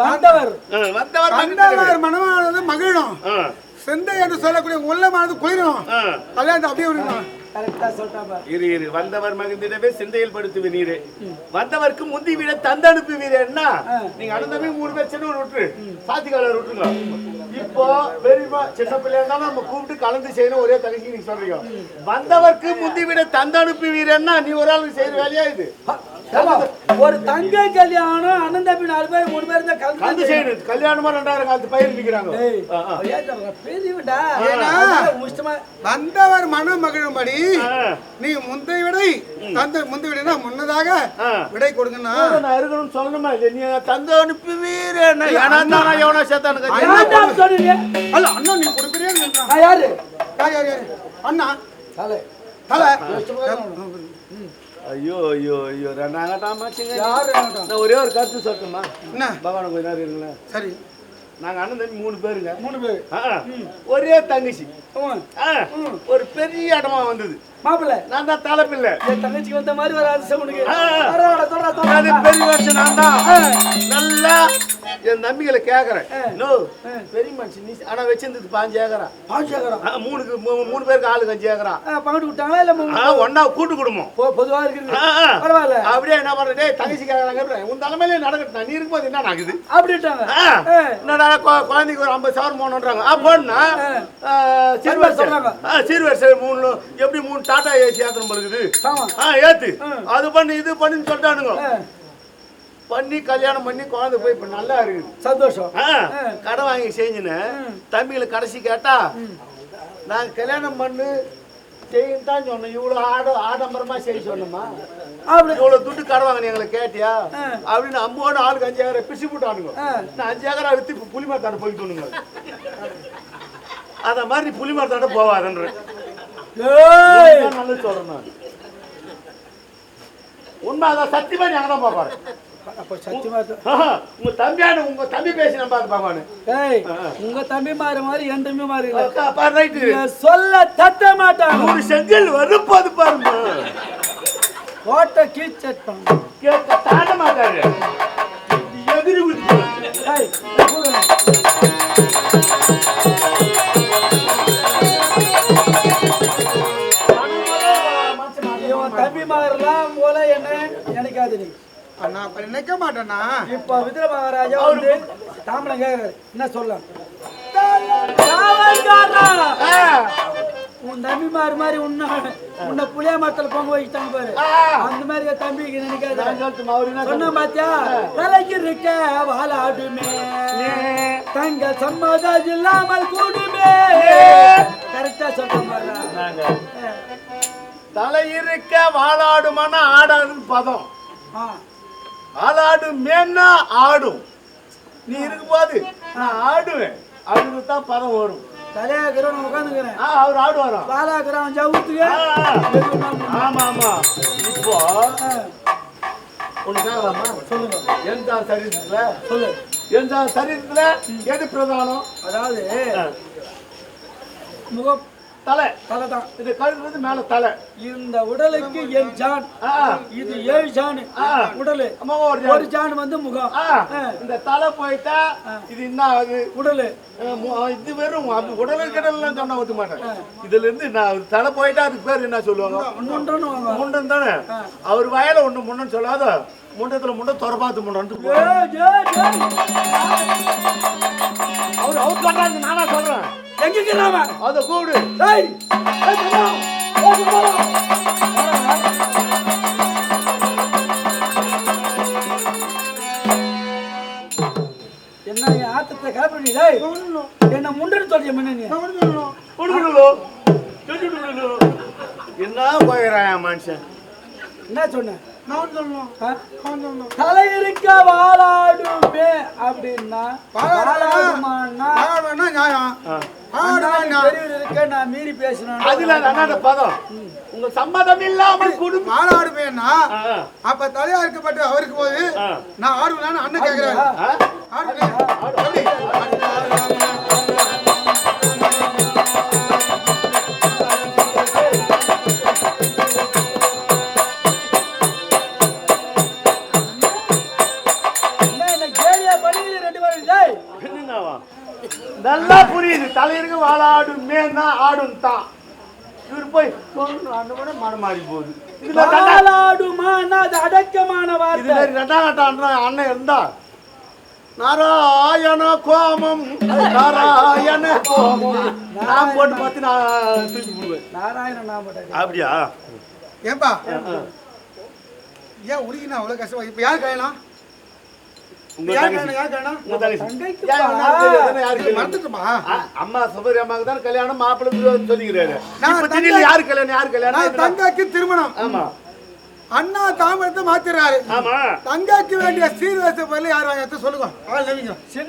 வந்தவர். மனமானது மகிழும். சிந்தை என்று சொல்லக்கூடிய உள்ளமானது குளிரும். கல்யாணத்தை அப்படியே சொல்லிட்டாப்பா இரு இரு. வந்தவர் மகிழ்ந்திடவே சிந்தையில் படுத்துவி நீரே. வந்தவருக்கு முந்தி விட தந்தனுப்பு வீரன்னா நீங்க அனந்தமே மூணு பேர் சின்ன விட்டுரு. சாத்திகால விட்டுருங்க. இப்போ பெரியமா சின்ன பிள்ளைங்க நம்ம கூப்பிட்டு கலந்து செய்யணும். ஒரே தகச்சி நீங்க சொல்றீங்க. வந்தவருக்கு முந்தி விட தந்தனுப்பு வீரன்னா நீ ஒரு ஆளுக்கு செய்யற வேலையா இது? ஒரு தங்கை கல்யாணம் அண்ணன் தம்பி நாலு பேர் மூணு பேர் தான் கலந்து செய்யணும். கல்யாணமா ரெண்டாயிரம் காலத்து பயிர் நிக்கிறாங்க. வந்தவர் மனம் மகிழும்படி. நீ முந்தைய விடை தந்த முந்தைய விடைனா முன்னதாக. விடை கொடுக்கணும் நான் இருக்கணும்னு சொல்லணுமா? இல்லையா? நீ தந்து அனுப்பி வீரன்னா ஏன்னா தானா எவனா சொல்றீங்க? அல்ல அண்ணா நீ யாரு? யார் யார் யார்? அண்ணா. தலை. ஐயோ ஐயோ ஐயோ. ரெண்டாங்கட்டாம் மாச்சுங்க யாரு? நான் ஒரே ஒரு கருத்து சொல்லட்டுமா? என்ன? பகவான கொஞ்ச நேரம் இருங்களேன். சரி. நாங்க அண்ணன் தம்பி மூணு பேருங்க. மூணு பேர். ஒரே தங்கச்சி. ஒரு பெரிய இடமா வந்தது. மாப்பிள்ளை. நான் தான் தலைப்பில்லை என் தங்கச்சிக்கு வந்த மாதிரி ஒரு. அது பெரிய வருஷம் நான் தான். நல்லா என் தம்பிகளை கேக்குறேன். நோ பெரிய மனுஷன் நீ ஆனா வச்சிருந்தது பாஞ்சு ஏக்கரா? பாஞ்சு ஏக்கரா. மூணுக்கு மூணு பேருக்கு ஆளுக்கு அஞ்சு ஏக்கரா? பங்கிட்டு விட்டாங்களா இல்ல ஒண்ணா கூட்டு குடும்பம். பொதுவா இருக்குது ஆ. பரவாயில்ல. அப்படியே என்ன பண்ற டேய் தங்கச்சி கேக்குறாங்க உன் தலைமையில நடக்கட்டா நீ இருக்கும்போது என்ன நடக்குது? அப்படிட்டாங்க என்னடா குழந்தைக்கு ஒரு ஐம்பது சவரம் போகணுன்றாங்க ஆ போடனா சீர்வர் சொல்றாங்க. சீர்வர் சார் மூணு எப்படி மூணு டாடா ஏசி ஏத்தணும் ஆ ஏத்து. அது பண்ணு இது பண்ணுன்னு சொல்லிட்டானுங்க. பண்ணி கல்யாணம் பண்ணி குழந்தை போய் இப்ப நல்லா இருக்குது. சந்தோஷம். ஆ, கடன் வாங்கி செஞ்சுன்னு தம்பிகளை கடைசி கேட்டா நான் கல்யாணம் பண்ணு செய்யும் தான் சொன்னேன். இவ்வளவு ஆட ஆடம்பரமா செய்ய சொன்னோமா அப்படி. இவ்வளவு துட்டு கடன் வாங்க எங்களை கேட்டியா? அப்படின்னு அம்போடு ஆளுக்கு அஞ்சு ஏக்கரை பிரிச்சு போட்டானுங்க. நான் அஞ்சு ஏக்கரா வித்து இப்ப புலி மரத்தாண்ட போய் தோணுங்க அத மாதிரி நீ புலி மரத்தாண்ட போவாதன்ற. ஏய், நல்லது சொல்றேன் நான். உண்மை அதான் சத்தியமா நீ அங்கதான் பாப்பாரு அப்ப சத்தியமா உங்க தம்பியான உங்க தம்பி பேசி பார்த்து பாப்பானு ஏய், உங்க தம்பி மாறு மாதிரி என் தம்பி மாறு இல்ல. ரைட்டு சொல்ல தட்ட மாட்டான். நூறு செங்கல் வரும்போது பாருமா. ஓட்ட கீச்சட்டான் கேட்க தாண்ட மாட்டாரு எதிரி விட்டு அண்ணா அப்ப நினைக்க மாட்டேன்னா? இப்ப விதுர மகாராஜா வந்து தாமலம் கேக்குறாரு என்ன சொல்லலாம் உன் தம்பி மாறு மாதிரி உன்ன உன்னை புளிய மரத்துல பொங்க வச்சுட்டாங்க பாரு. அந்த மாதிரி தம்பிக்கு நினைக்காது. சொன்ன பாத்தியா? தலைக்கு இருக்க வாழாடுமே தங்க சம்மதம் இல்லாமல் கூடுமே. கரெக்டா சொல்ற மாதிரி. தலை இருக்க வாழாடுமான ஆடாதுன்னு பதம். ஆ. ஆளாடு மேன்னா ஆடும். நீ இருக்கும்போது நான் ஆடுவேன். அப்படின்னு தான் பதம் வரும் தலையாக்கிறோம் உட்காந்துக்கிறேன். ஆ, அவர் ஆடுவாரா? பாலாக்கிறோம் ஜவுத்துக்கு ஆமா ஆமா. இப்போ ஒண்ணு கேட்கலாமா? சொல்லுங்க. எந்த சரீரத்துல? சொல்லு. எந்த சரீரத்துல? எது பிரதானம்? அதாவது முகம் தலை. தலை தான் இது கழுவுறது மேல தலை. இந்த உடலுக்கு என் ஜான். இது ஏழு ஜான். உடலு. ஒரு ஜான். வந்து முகம். இந்த தலை போயிட்டா இது என்ன ஆகுது? உடலு. இது வெறும் உடல் கிடலாம் சொன்னா ஒத்துக்க மாட்டேன் இதுல இருந்து நான் தலை போயிட்டா அதுக்கு பேர் என்ன சொல்லுவாங்க? முண்டன்னு வாங்க. முண்டன் தானே? அவர் வயல ஒண்ணு முண்டன் சொல்லாத. முண்டத்துல முண்டை தொரபாத்து ஏய். அவர் அவர் சொல்றாங்க நானா சொல்றேன். எங்க இருக்கிறாம அத. ஏய், செல்லம். என்ன என் ஆத்தத்தை கிளப்பி டேய் என்ன முண்டன்னு சொல்றிய முன்ன நீ? என்ன போயிடறான் மனுஷன்? என்ன சொன்ன? நான் சொல்லணும். ஆ? நான் சொல்லணும். தலை இருக்க வாழாடுமே அப்படின்னா வாழாடுமான்னா நியாயம். இருக்க நான் மீறி பேசணும் அதுல அந்த பதம். உங்க சம்மதம் இல்லாமல் குடும்பம் மாலாடுவேன்னா அப்ப தலையா இருக்கப்பட்டு அவருக்கு போது நான் ஆடுவேன் அண்ணன் கேக்குறாரு. ஆடுவேன் புரியுது. தலையிருங்க வாழாடும் மேன்னா ஆடும் தான் இவர் போய் அந்த கூட மனம் மாறி போகுது. அடக்கமான அண்ணன் இருந்தா நாராயண கோமம் நாராயண கோமம். நான் போட்டு பார்த்து நான் தூக்கி போடுவேன் நாராயண நாம அப்படியா? ஏன்பா? ஏன் உனக்கு நான் அவ்வளவு கஷ்டமா? இப்ப யார் கல்யாணம்? அம்மா சபரி அம்மாவுக்கு தான் கல்யாணம்? மாப்பிள்ளை சொல்லிக்கிறாரு. யாரு கல்யாணம் யாரு கல்யாணம்? தங்காக்கு திருமணம். ஆமா. அண்ணா தாமரத்தை மாத்திடுறாரு. ஆமா. தங்காக்கு வேண்டிய சீர்வரிசை பொருள் யார் வாங்க சொல்லுங்க.